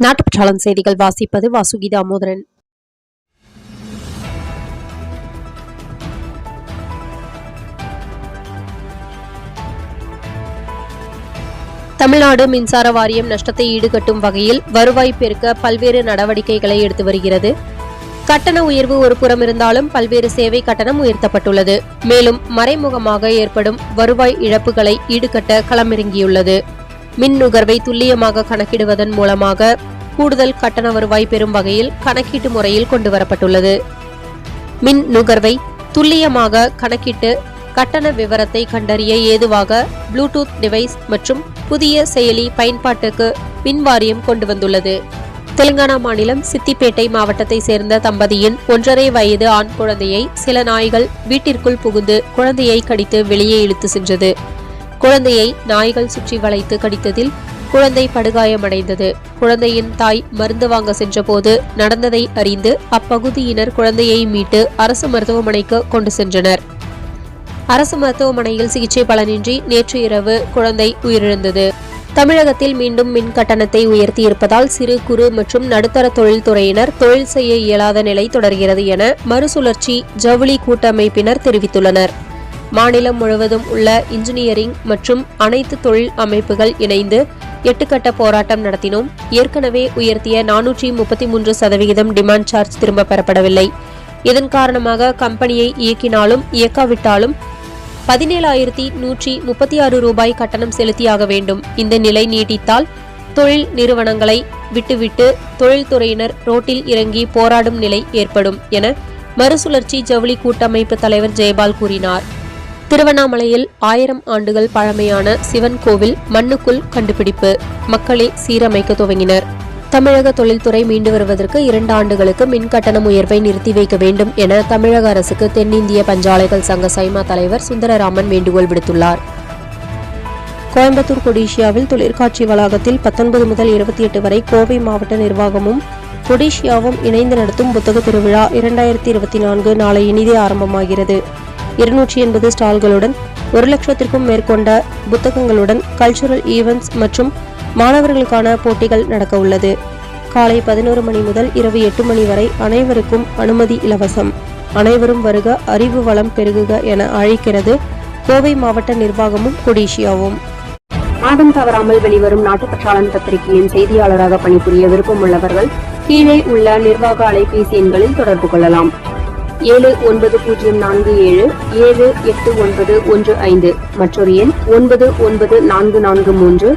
நாட்டுப்பற்றாளன் செய்திகள் வாசிப்பது வாசுகி தாமோதரன் தமிழ்நாடு மின்சார வாரியம் நஷ்டத்தை ஈடுகட்டும் வகையில் வருவாய் பெருக்க பல்வேறு நடவடிக்கைகளை எடுத்து வருகிறது. கட்டண உயர்வு ஒரு புறம் இருந்தாலும் பல்வேறு சேவை கட்டணம் உயர்த்தப்பட்டுள்ளது. மேலும் மறைமுகமாக ஏற்படும் வருவாய் இழப்புகளை ஈடுகட்ட களமிறங்கியுள்ளது. மின் நுகர்வை துல்லியமாக கணக்கிடுவதன் மூலமாக கூடுதல் கட்டண வருவாய் பெறும் வகையில் கணக்கீட்டு முறையில் கொண்டுவரப்பட்டுள்ளது மின் நுகர்வை துல்லியமாக கணக்கிட்டு கட்டண விவரத்தை கண்டறிய ஏதுவாக ப்ளூடூத் டிவைஸ் மற்றும் புதிய செயலி பயன்பாட்டுக்கு மின்வாரியம் கொண்டு வந்துள்ளது. தெலுங்கானா மாநிலம் சித்திப்பேட்டை மாவட்டத்தை சேர்ந்த தம்பதியின் ஒன்றரை வயது ஆண் குழந்தையை சில நாய்கள் வீட்டிற்குள் புகுந்து குழந்தையை கடித்து வெளியே இழுத்து சென்றது. குழந்தையை நாய்கள் சுற்றி வளைத்து கடித்ததில் குழந்தை படுகாயமடைந்தது. குழந்தையின் தாய் மருந்து வாங்க சென்றபோது நடந்ததை அறிந்து அப்பகுதியினர் குழந்தையை மீட்டு அரசு மருத்துவமனைக்கு கொண்டு சென்றனர். அரசு மருத்துவமனையில் சிகிச்சை பலனின்றி நேற்று இரவு குழந்தை உயிரிழந்தது. தமிழகத்தில் மீண்டும் மின் கட்டணத்தை உயர்த்தி இருப்பதால் சிறு குறு மற்றும் நடுத்தர தொழில்துறையினர் தொழில் செய்ய இயலாத நிலை தொடர்கிறது என மறுசுழற்சி ஜவுளி கூட்டமைப்பினர் தெரிவித்துள்ளனர். மாநிலம் முழுவதும் உள்ள இன்ஜினியரிங் மற்றும் அனைத்து தொழில் அமைப்புகள் இணைந்து எட்டு கட்ட போராட்டம் நடத்தினோம். ஏற்கனவே உயர்த்திய நானூற்றி முப்பத்தி மூன்று சதவிகிதம் டிமாண்ட் சார்ஜ் திரும்ப பெறப்படவில்லை. இதன் காரணமாக கம்பெனியை இயக்கினாலும் இயக்காவிட்டாலும் பதினேழாயிரத்தி நூற்றி முப்பத்தி ஆறு ரூபாய் கட்டணம் செலுத்தியாக வேண்டும். இந்த நிலை நீடித்தால் தொழில் நிறுவனங்களை விட்டுவிட்டு தொழில்துறையினர் ரோட்டில் இறங்கி போராடும் நிலை ஏற்படும் என மறுசுழற்சி ஜவுளி கூட்டமைப்பு தலைவர் ஜெயபால் கூறினார். திருவண்ணாமலையில் ஆயிரம் ஆண்டுகள் பழமையான சிவன் கோவில் மண்ணுக்குள் கண்டுபிடிப்பு. மக்களே சீரமைக்க துவங்கினர். தமிழக தொழில்துறை மீண்டு வருவதற்கு இரண்டு ஆண்டுகளுக்கு மின் கட்டணம் உயர்வை நிறுத்தி வைக்க வேண்டும் என தமிழக அரசுக்கு தென்னிந்திய பஞ்சாலைகள் சங்க சைமா தலைவர் சுந்தரராமன் வேண்டுகோள் விடுத்துள்ளார். கோயம்புத்தூர் கொடிஷியாவில் தொழிற்காட்சி வளாகத்தில் பத்தொன்பது முதல் இருபத்தி எட்டு வரை கோவை மாவட்ட நிர்வாகமும் கொடிஷியாவும் இணைந்து நடத்தும் புத்தக திருவிழா இரண்டாயிரத்தி இருபத்தி நான்கு நாளை இனிதே ஆரம்பமாகிறது. இருநூற்றி எண்பது ஸ்டால்களுடன் ஒரு லட்சத்திற்கும் மேற்கொண்ட புத்தகங்களுடன் கல்ச்சுரல் ஈவெண்ட்ஸ் மற்றும் மாணவர்களுக்கான போட்டிகள் நடக்க உள்ளது. காலை பதினோரு மணி முதல் இரவு எட்டு மணி வரை அனைவருக்கும் அனுமதி இலவசம். அனைவரும் வருக அறிவு வளம் பெருகுக என அழைக்கிறது கோவை மாவட்ட நிர்வாகமும் கொடிஷியாவும் மாதம் தவறாமல் வெளிவரும் நாட்டுப்பற்றாளன் பத்திரிகையின் செய்தியாளராக பணிபுரிய விருப்பம் உள்ளவர்கள் கீழே உள்ள நிர்வாக அலைபேசி எண்களில் தொடர்பு கொள்ளலாம். ஏழு ஒன்பது பூஜ்ஜியம் நான்கு ஏழு ஏழு எட்டு ஒன்பது ஒன்று ஐந்து மற்றொரு எண் ஒன்பது ஒன்பது நான்கு நான்கு மூன்று